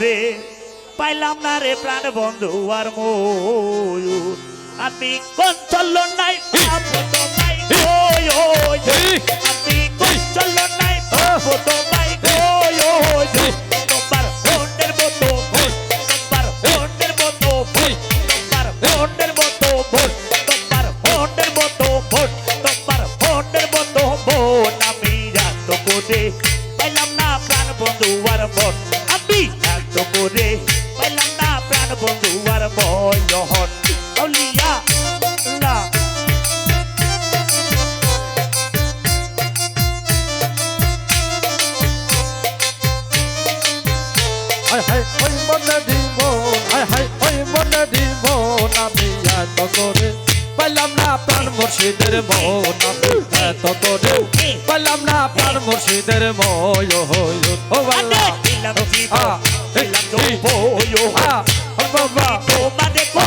খুঁজে পাইলাম না রে প্রাণ বন্ধু আর ময়ূর। আমি কোন চলল নাই। আমি কোন চলল নাই পাবো বন্ধু আর ময়হন অলিয়া লা হাই হাই ওই মনে দিব হাই হাই ওই মনে দিব আমি এত করে। পাইলাম না প্রাণ মুর্শিদের মন আমি এত করে। পাইলাম না প্রাণ মুর্শিদের ময় হই ও আরে দিলাম জীবন দিলাম এই, এই, যৌবন আ ও বাবা তোমাদের কো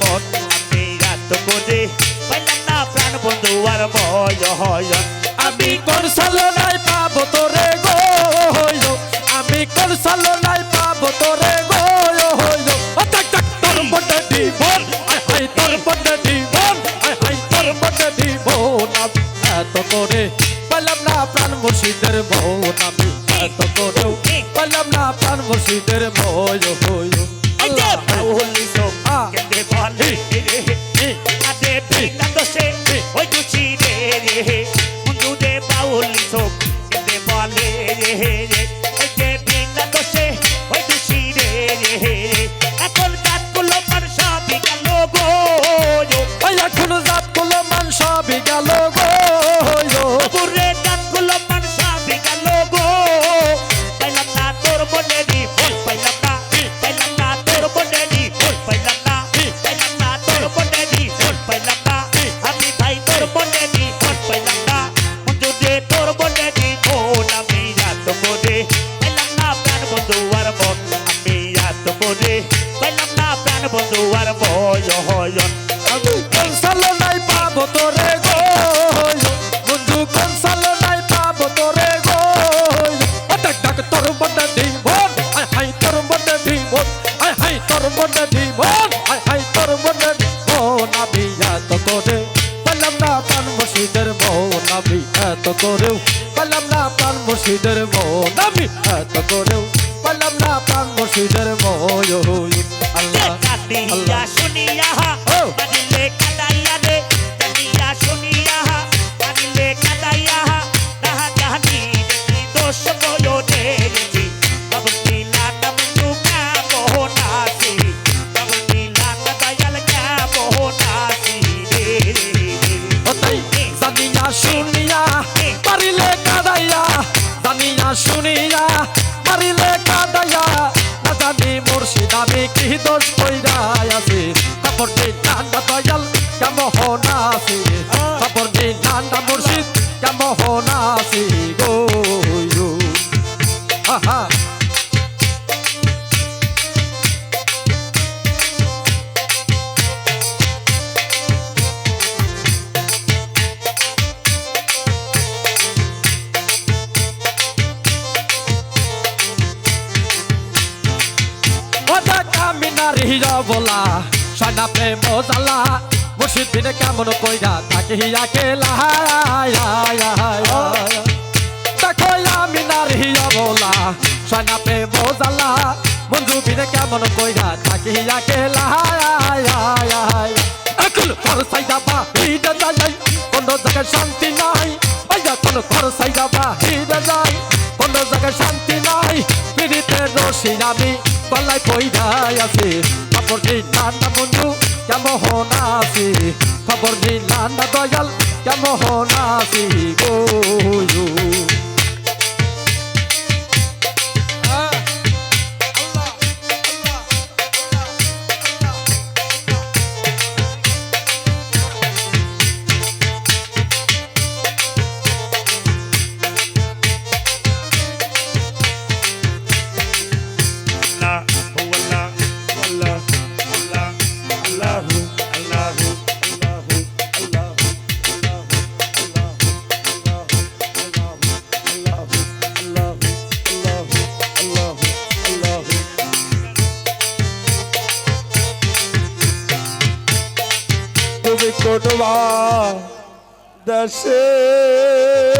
মন আমি রাত করে প্রাণ বন্ধু আর গো আমি কোন সালো নাই পাবো তোরে গো ও টাক টাক তোর বড় জীবন আই আই তোর বড় জীবন পাইলাম না প্রাণ মুর্শিদের আমি এত করেও। পাইলাম না প্রাণ মুর্শিদের ময় ওই দুষি রে রে বড় জীবন হাই তোর বড় জীবন হাই হাই তোর বড় জীবন হাই হাই তোর বড় জীবন আমি এত করে পালাম না প্রাণ মুর্শিদের মন আমি এত করেও পালাম না প্রাণ মুর্শিদের মন আমি এত করেও পালাম না প্রাণ মুর্শিদের ময় আল্লাহ আল্লাহ শুনিয়া ও। কাদিলে কাদাইয়া রে কাদিয়া শুনিয়া কাদিলে কাদাইয়া জানি দেখি দোষ বলো আমি কি দোষ কইরা আছি তারপর ঠান্ডা তয়া সনা প্রেম জালা মুর্শিদ বিনে কেমন কইরা তাকে হিয়া কেলা দেখো আমিনার হিয়া বলা সনা প্রেম জালা মঞ্জু বিনে কেমন কইরা তাকে হিয়া কেলা এখন ঘর সাইডা বা হিডা যাই কোন জায়গায় শান্তি নাই। কোন ঘর সাইডা বা হিডা যাই কোন জায়গায় শান্তি নাই। পিড়িতে রশি আমি গলায় কইরাই আছে। খবর নেই নানা বন্ধু? কেমন আছি খবর নেই নানা দয়াল? কেমন আছি গো কোটবা দেশে।